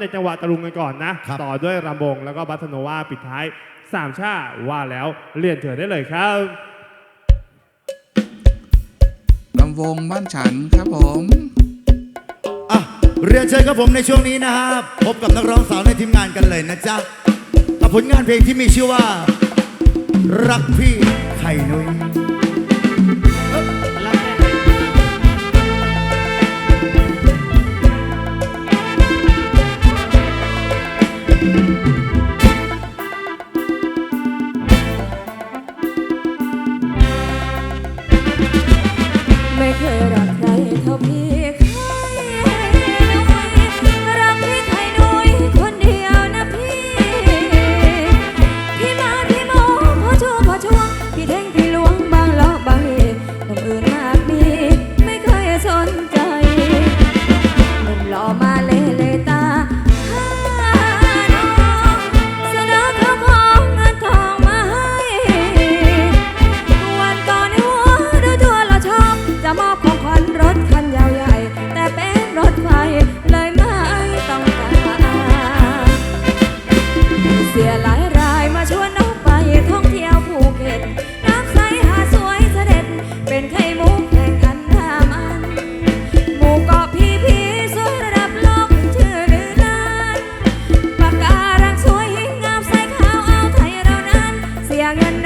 ในจังหวะตะลุงกันก่อนนะต่อด้วยรำวงแล้วก็บัสโนวาปิดท้ายสามชาว่าแล้วเรียนเถิดได้เลยครับรำวงบ้านฉันครับผม อะเรียนเชิญครับผมในช่วงนี้นะครับพบกับนักร้องสาวในทีมงานกันเลยนะจ๊ะผลงานเพลงที่มีชื่อว่า รักพี่ไข่นุ้ย Música hagan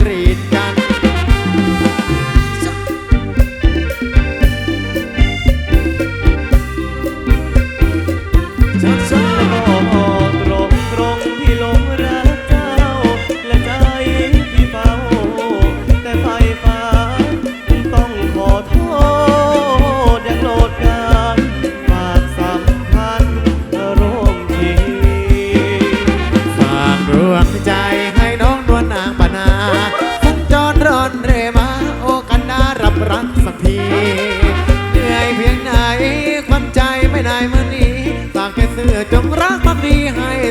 กรีดกัน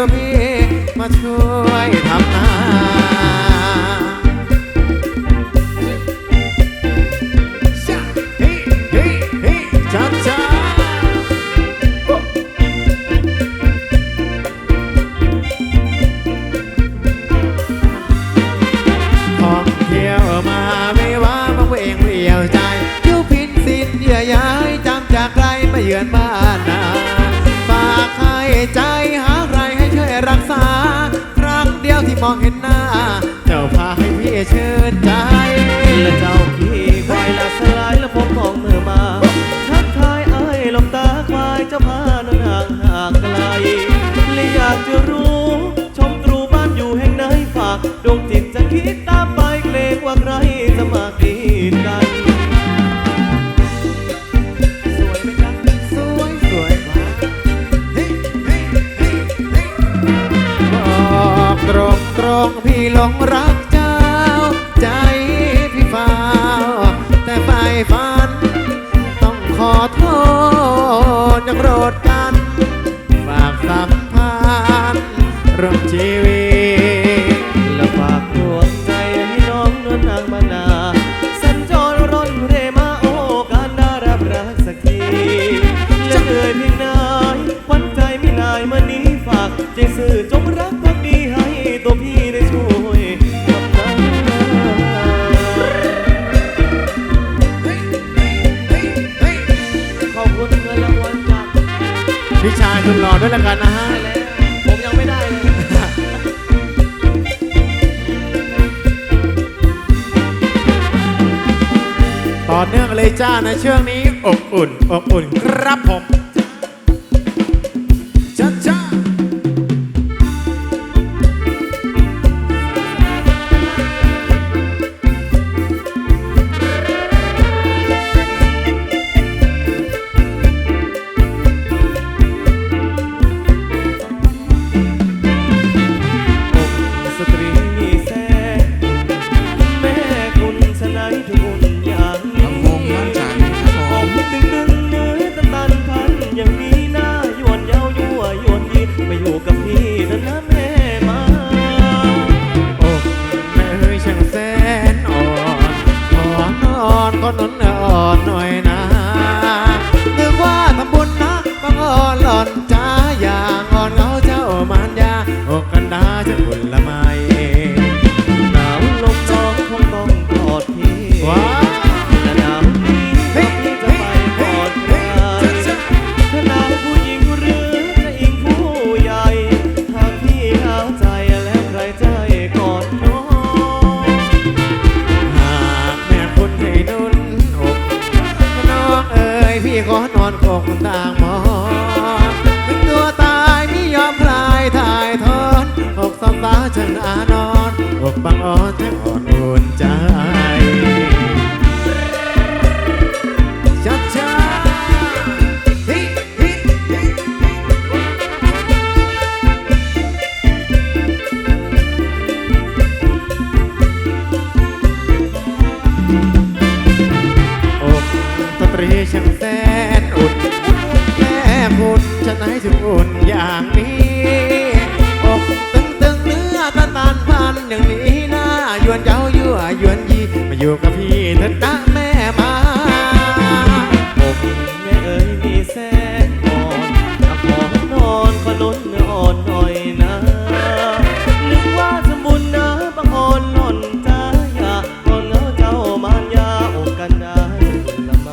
ก็มีมาช่วยทำนา ชื่นใจ และเจ้าพี่ควายละสลายและผมของเมือมา ทักทายไอ้ลมตาควายจะพานันห่างห่างไกลและอยากจะรู้ ชมตรูบ้านอยู่แห่งไหนฝากดวงจิตจะคิดตามไปเกรงว่าใครจะมาตีกันตรงตรงพี่หลงรัก правдивый ่อเนื่องเลยจ้าในเช่วงนี้อบอุ่นอบอุ่นครับผมจ้า อยู่กับพี่เถิดนะแม่มาผมแม่เอ๋ยมีแสนอ่อนนะขอนอนก็ลุ้นออนหน่อยนะนึกว่าจะบุญนะบางอ่อนหอนจ้าอย่าอ่อนเงาเจ้ามานยาอกกันได้ละไหม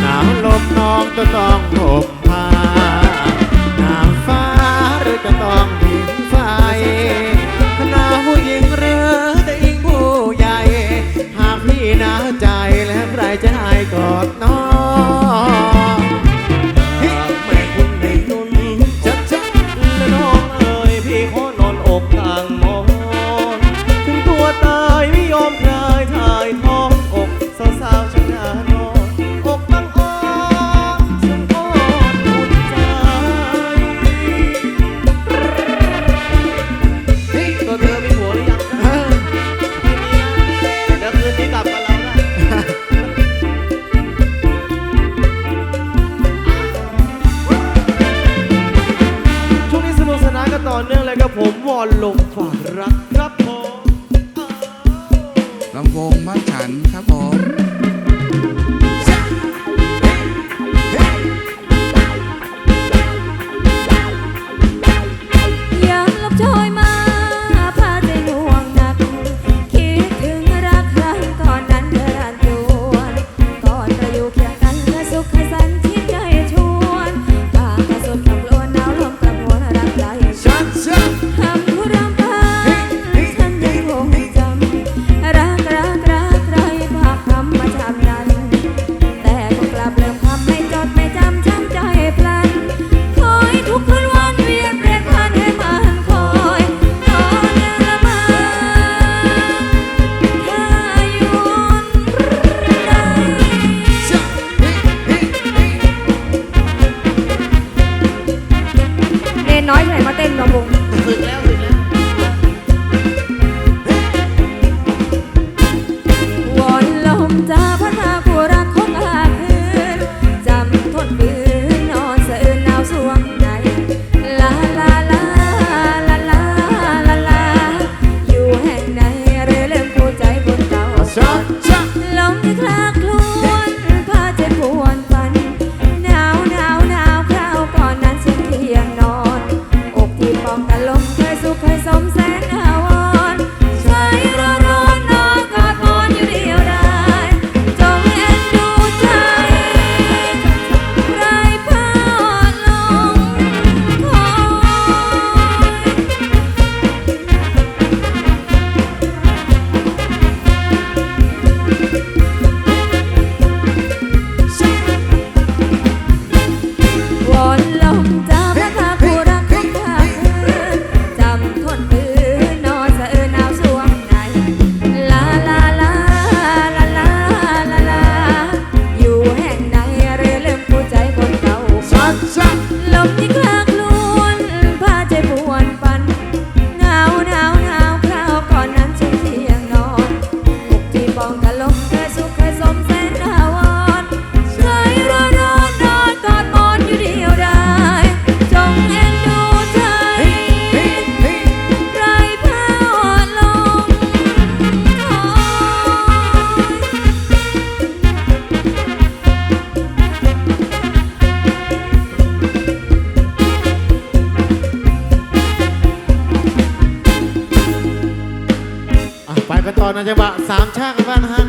หนาวลมนองต้นองผม ใครจะให้กอดน้อง all over.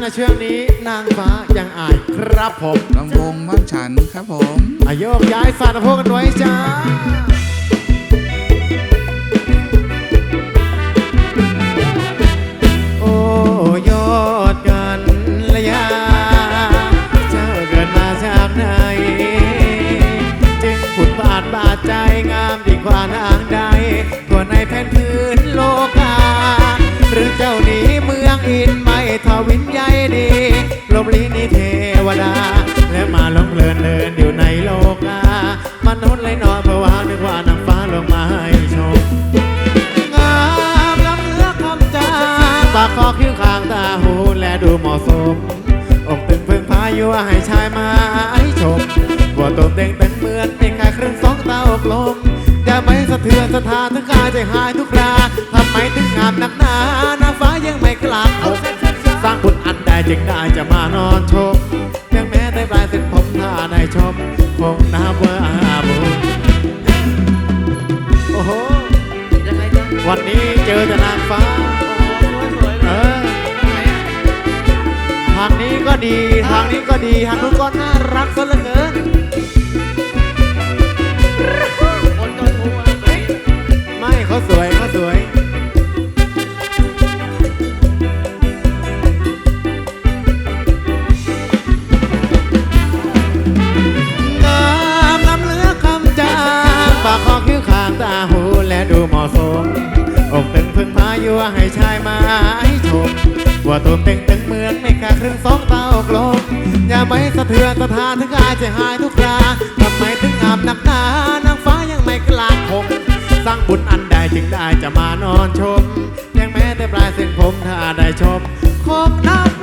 นะช่วงนี้นางฟ้ายังอายครับผมลำวงบ้านฉันครับผม อายกย้ายฝ่าสะโพกกันไว้จ้า ดูเหมาะสมอกตึงพึ่งพายุให้ชายมาไอชมว่าตัวเด้งเป็นเหมือนเป็นแค่ครึ่งสองตาอกลมอย่าไปสะเทือนสถานทั้งกายใจหายทุกราทำไมถึงงามนักหนาหน้าฟ้ายังไม่กลับอกสร้างบุญอันใดจึงได้จะมานอนชมเพียงแม้ได้ปลายเส้นผมถ้าได้ชมคงนับว่าบุญโอ้โหวันนี้เจอแต่นางฟ้าางนี้ก็ดี ทางนี้ก็ดีทางนู้นก็น่ารักซะเหลือเกิน ยัวให้ชายมาให้ชมว่าตัวเต็งตึงเมืองไม่ค่าครึ่งสองเต้ากลมอย่าไปสะเทือนสะทานถึงอาจจะหายทุกคราทำไมถึงอาบนักหนานางฟ้ายังไม่กลางคงสร้างบุญอันใดจึงได้จะมานอนชมยังแม้แต่ปลายเส้นผมถ้าได้ชมคงน้ำ